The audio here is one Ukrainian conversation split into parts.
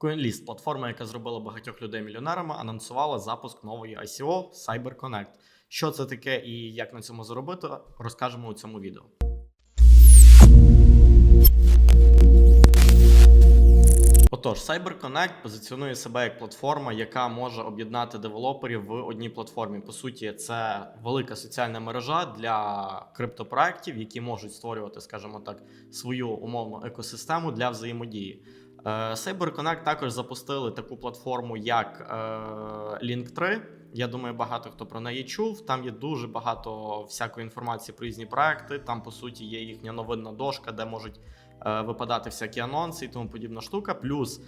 CoinList, платформа, яка зробила багатьох людей мільйонерами, анонсувала запуск нової ICO CyberConnect. Що це таке і як на цьому заробити, розкажемо у цьому відео. Отож, CyberConnect позиціонує себе як платформа, яка може об'єднати девелоперів в одній платформі. По суті, це велика соціальна мережа для криптопроектів, які можуть створювати, скажімо так, свою умовну екосистему для взаємодії. Е, CyberConnect також запустили таку платформу, як е, Link3. Я думаю, багато хто про неї чув. Там є дуже багато всякої інформації про різні проекти. Там, по суті, є їхня новинна дошка, де можуть е, випадати всякі анонси і тому подібна штука. Плюс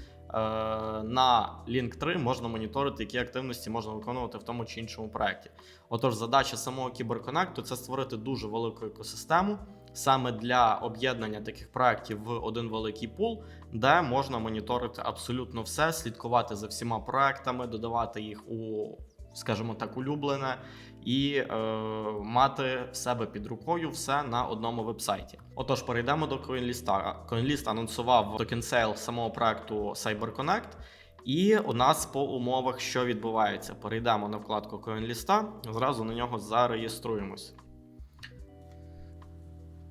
на Link3 можна моніторити, які активності можна виконувати в тому чи іншому проекті. Отож, задача самого кіберконекту це створити дуже велику екосистему саме для об'єднання таких проєктів в один великий пул, де можна моніторити абсолютно все, слідкувати за всіма проектами, додавати їх у, скажімо так, улюблене і е, мати в себе під рукою все на одному вебсайті. Отож, перейдемо до CoinList. CoinList анонсував токен сейл самого проекту CyberConnect. І у нас по умовах що відбувається? Перейдемо на вкладку CoinList, зразу на нього зареєструємось.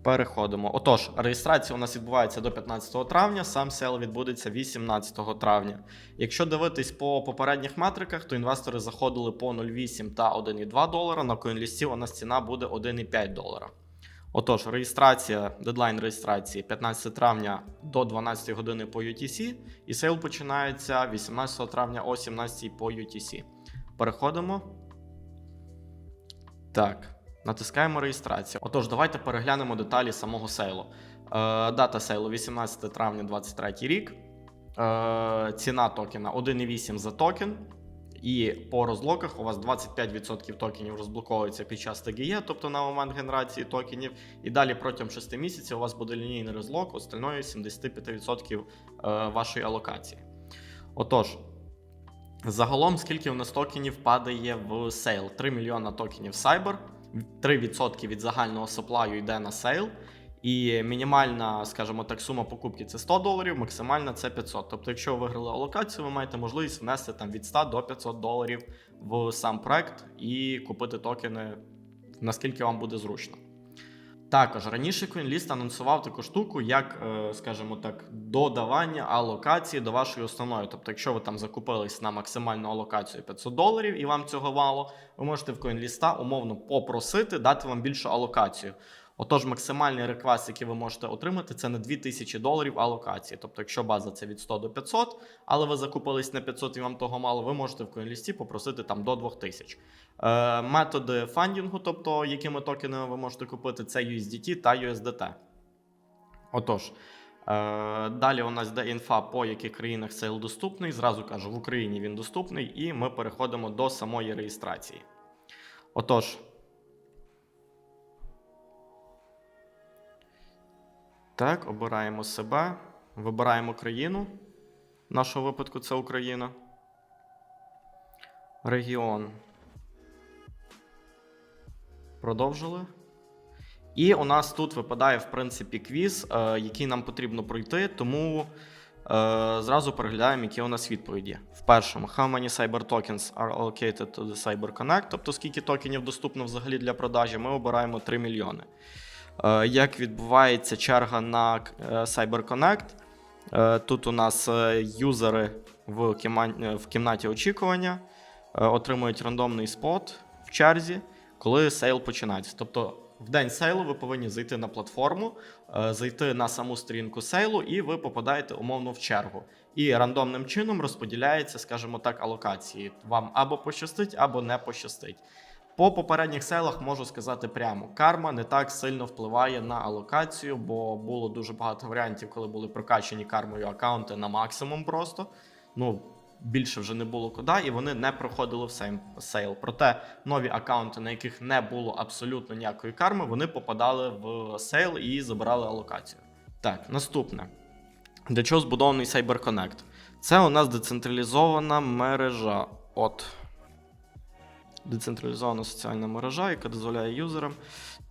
Переходимо. Отож, реєстрація у нас відбувається до 15 травня, сам сейл відбудеться 18 травня. Якщо дивитись по попередніх метриках, то інвестори заходили по 0,8 та 1,2 долара. На CoinList у нас ціна буде 1,5 долара. Отож, реєстрація, дедлайн реєстрації 15 травня до 12 години по UTC, і сейл починається 18 травня о 17 по UTC. Переходимо. Так. Натискаємо реєстрацію. Отож, давайте переглянемо деталі самого сейлу. Е, дата сейлу 18 травня 2023 рік. Е, ціна токена 1,8 за токен. І по розблоках у вас 25% токенів розблоковується під час ТГЄ, тобто на момент генерації токенів. І далі протягом 6 місяців у вас буде лінійний розблок, остальної 75% е, вашої алокації. Отож, загалом, скільки у нас токенів падає в сейл? 3 мільйона токенів Cyber. 3% від загального саплаю йде на сейл. І мінімальна, скажімо так, сума покупки це 100 доларів, максимальна це 500. Тобто, якщо ви виграли алокацію, ви маєте можливість внести там від 100 до 500 доларів в сам проект і купити токени, наскільки вам буде зручно. Також раніше CoinList анонсував таку штуку, як, е, скажімо так, додавання алокації до вашої основної. Тобто, якщо ви там закупились на максимальну алокацію 500 доларів і вам цього мало, ви можете в CoinList умовно попросити дати вам більшу алокацію. Отож, максимальний реквест, який ви можете отримати, це на 2000 доларів алокації. Тобто, якщо база це від 100 до 500, але ви закупились на 500 і вам того мало, ви можете в CoinList попросити там до 2000. Е, методи фандінгу, тобто якими токенами ви можете купити, це USDT та USDT. Отож, е, далі у нас йде інфа, по яких країнах сейл доступний. Зразу кажу, в Україні він доступний, і ми переходимо до самої реєстрації. Отож. Так, обираємо себе, вибираємо країну. В нашому випадку це Україна. Регіон. Продовжили. І у нас тут випадає, в принципі, квіз, е, який нам потрібно пройти, тому е, зразу переглядаємо, які у нас відповіді. В першому, how many cyber tokens are allocated to the Cyber Connect, тобто скільки токенів доступно взагалі для продажі, ми обираємо 3 мільйони. Е, як відбувається черга на е, Cyber Connect? Е, Тут у нас юзери в в кімнаті очікування отримують рандомний спот в черзі, коли сейл починається. Тобто в день сейлу ви повинні зайти на платформу, зайти на саму сторінку сейлу, і ви попадаєте умовно в чергу. І рандомним чином розподіляється, скажімо так, алокації. Вам або пощастить, або не пощастить. По попередніх селах можу сказати прямо: карма не так сильно впливає на алокацію, бо було дуже багато варіантів, коли були прокачані кармою аккаунти на максимум просто. Ну, більше вже не було куди, і вони не проходили в сейл. Проте нові аккаунти, на яких не було абсолютно ніякої карми, вони попадали в сейл і забирали алокацію. Так, наступне. Для чого збудований CyberConnect? Це у нас децентралізована мережа. От децентралізована соціальна мережа, яка дозволяє юзерам.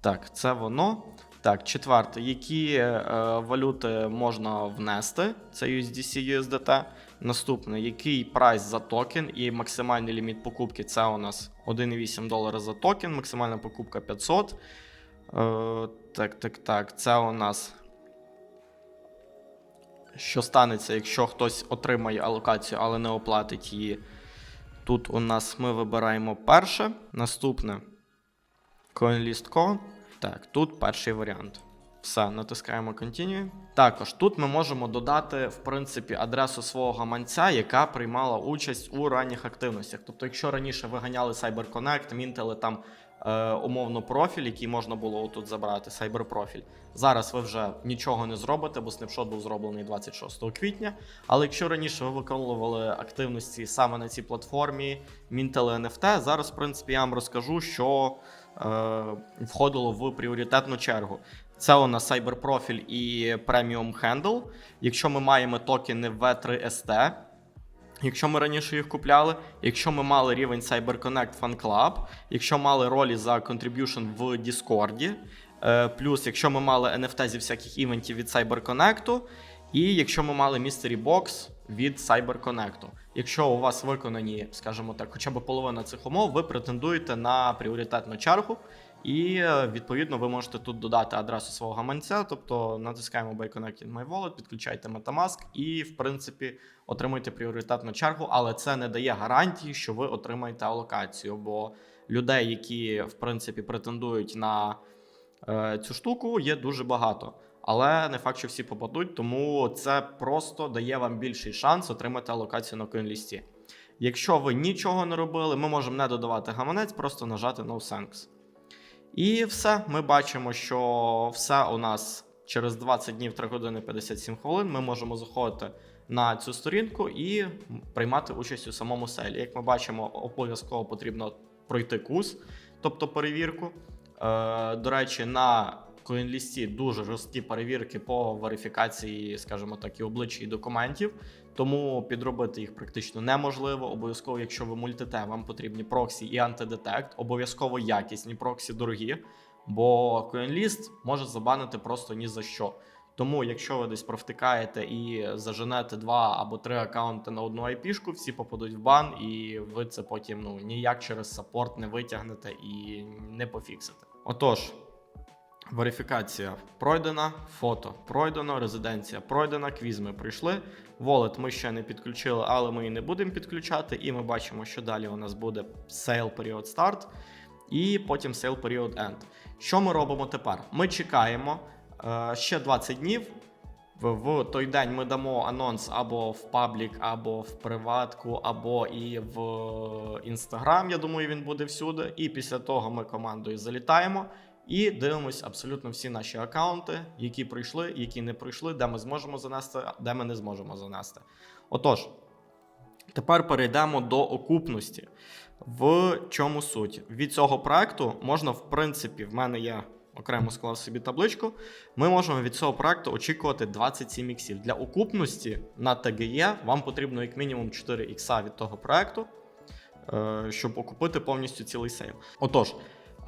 Так, це воно. Так, четверте, які е, валюти можна внести? Це USDC, USDT. Наступне, який прайс за токен і максимальний ліміт покупки це у нас 1,8 долара за токен, максимальна покупка 500. Е, так, так, так. Це у нас. Що станеться, якщо хтось отримає алокацію, але не оплатить її. Тут у нас ми вибираємо перше. Наступне CoinList.co. Так, тут перший варіант. Все, натискаємо Continue. Також тут ми можемо додати, в принципі, адресу свого гаманця, яка приймала участь у ранніх активностях. Тобто, якщо раніше виганяли CyberConnect, мінтили там е, умовно профіль, який можна було отут забрати, CyberProfіль. Зараз ви вже нічого не зробите, бо снапшот був зроблений 26 квітня. Але якщо раніше ви виконували активності саме на цій платформі, мінтили NFT, зараз, в принципі, я вам розкажу, що е, входило в пріоритетну чергу. Це у нас CyberProfile і Premium Handle. Якщо ми маємо токени V3ST, якщо ми раніше їх купляли, якщо ми мали рівень CyberConnect Fan Club, якщо мали ролі за contribution в Discord, е, плюс якщо ми мали NFT зі всяких івентів від CyberConnect, і якщо ми мали Mystery Box від CyberConnect. Якщо у вас виконані, скажімо так, хоча б половина цих умов, ви претендуєте на пріоритетну чергу. І е, відповідно ви можете тут додати адресу свого гаманця, тобто натискаємо Buy Connected My Wallet, підключайте Metamask і, в принципі, отримуєте пріоритетну чергу, але це не дає гарантії, що ви отримаєте алокацію. Бо людей, які в принципі претендують на е, цю штуку, є дуже багато. Але не факт, що всі попадуть, тому це просто дає вам більший шанс отримати алокацію на коінлісті. Якщо ви нічого не робили, ми можемо не додавати гаманець, просто нажати No Thanks. І все, ми бачимо, що все у нас через 20 днів 3 години 57 хвилин. Ми можемо заходити на цю сторінку і приймати участь у самому селі. Як ми бачимо, обов'язково потрібно пройти курс, тобто перевірку. Е, До речі, на CoinList дуже жорсткі перевірки по верифікації, скажімо так, і обличчя і документів. Тому підробити їх практично неможливо. Обов'язково, якщо ви мультите, вам потрібні проксі і антидетект, обов'язково якісні проксі дорогі, бо CoinList може забанити просто ні за що. Тому, якщо ви десь провтикаєте і заженете два або три аккаунти на одну IP-шку, всі попадуть в бан, і ви це потім ну ніяк через саппорт не витягнете і не пофіксите. Отож. Верифікація пройдена, фото пройдено, резиденція пройдена, квіз ми пройшли. Wallet ми ще не підключили, але ми і не будемо підключати. І ми бачимо, що далі у нас буде sale період старт, і потім sale період end. Що ми робимо тепер? Ми чекаємо е, ще 20 днів. В, в той день ми дамо анонс або в паблік, або в приватку, або і в інстаграм. Я думаю, він буде всюди. І після того ми командою залітаємо. І дивимось абсолютно всі наші аккаунти, які пройшли, які не пройшли, де ми зможемо занести, де ми не зможемо занести. Отож, тепер перейдемо до окупності. В чому суть? Від цього проекту можна, в принципі, в мене є окремо склав собі табличку. Ми можемо від цього проекту очікувати 27 іксів. Для окупності на ТГЄ вам потрібно як мінімум 4 ікса від того проекту, е, щоб окупити повністю цілий сейл. Отож.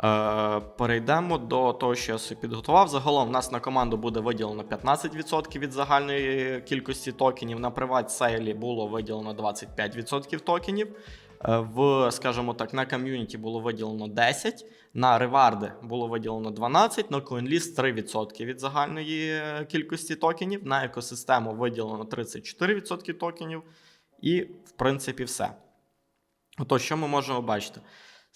Е, Перейдемо до того, що я собі підготував. Загалом в нас на команду буде виділено 15% від загальної кількості токенів. На приват сейлі було виділено 25% токенів. Е, В, скажімо так, на ком'юніті було виділено 10%, на реварди було виділено 12%, на CoinList 3% від загальної е, кількості токенів. На екосистему виділено 34% токенів. І, в принципі, все. Отож, що ми можемо бачити?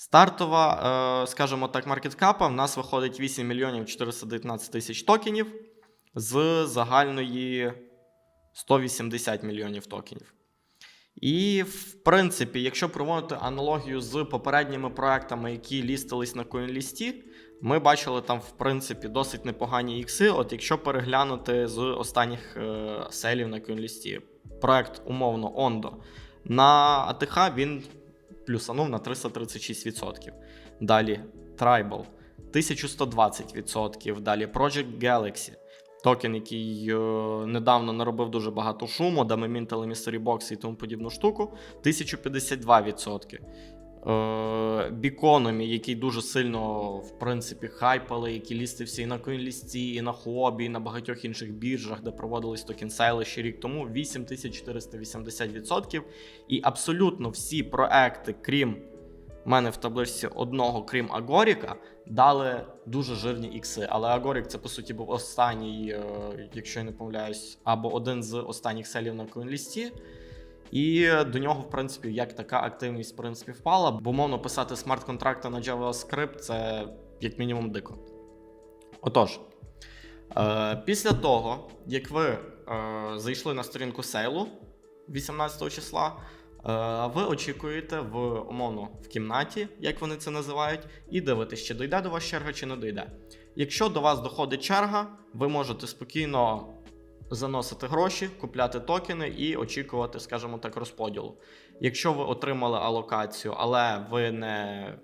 Стартова, е, скажімо так, маркеткапа в нас виходить 8 мільйонів 419 тисяч токенів з загальної 180 мільйонів токенів. І, в принципі, якщо проводити аналогію з попередніми проектами, які лістились на CoinList, ми бачили там, в принципі, досить непогані ікси. От якщо переглянути з останніх е, селів на CoinList, проект умовно Ondo, на АТХ він плюсанув на 336%. Далі Tribal 1120%. Далі Project Galaxy. Токен, який е, недавно наробив дуже багато шуму, де ми мінтили Mystery Box і тому подібну штуку. 1052%. Е, Бікономі, який дуже сильно, в принципі, хайпали, які лістився і на CoinList, і на хобі, і на багатьох інших біржах, де проводились токенсейли ще рік тому, 8480%. І абсолютно всі проекти, крім мене в табличці одного, крім Агоріка, дали дуже жирні ікси. Але Агорік це по суті був останній, е, якщо я не помиляюсь, або один з останніх селів на CoinList. І до нього, в принципі, як така активність в принципі впала, бо умовно писати смарт-контракти на JavaScript це як мінімум дико. Отож, е, після того, як ви е, зайшли на сторінку сейлу 18 числа, е, ви очікуєте в умовно в кімнаті, як вони це називають, і дивитесь, чи дійде до вас черга, чи не дійде. Якщо до вас доходить черга, ви можете спокійно заносити гроші, купляти токени і очікувати, скажімо так, розподілу. Якщо ви отримали алокацію, але ви не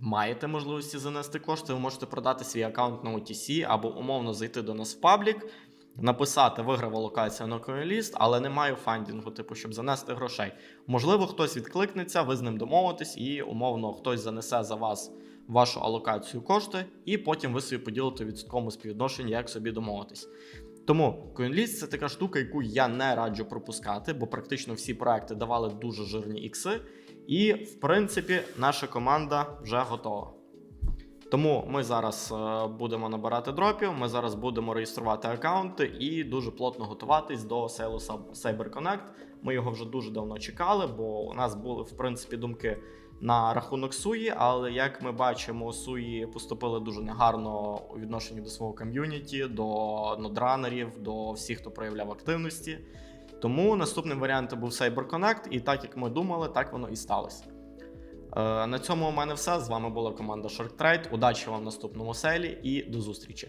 маєте можливості занести кошти, ви можете продати свій аккаунт на OTC або умовно зайти до нас в паблік, написати виграв алокацію на CoinList, але немає фандінгу, типу, щоб занести грошей. Можливо, хтось відкликнеться, ви з ним домовитесь, і умовно хтось занесе за вас вашу алокацію кошти, і потім ви собі поділите в відсотковому співвідношенні, як собі домовитись. Тому CoinList це така штука, яку я не раджу пропускати, бо практично всі проекти давали дуже жирні ікси. І, в принципі, наша команда вже готова. Тому ми зараз е, будемо набирати дропів, ми зараз будемо реєструвати аккаунти і дуже плотно готуватись до сейлу CyberConnect. Ми його вже дуже давно чекали, бо у нас були в принципі думки на рахунок Суї, але як ми бачимо, Суї поступили дуже негарно у відношенні до свого ком'юніті, до нодранерів, до всіх, хто проявляв активності. Тому наступним варіантом був CyberConnect, і так як ми думали, так воно і сталося. Е, на цьому у мене все. З вами була команда Shark Trade. Удачі вам в наступному селі і до зустрічі!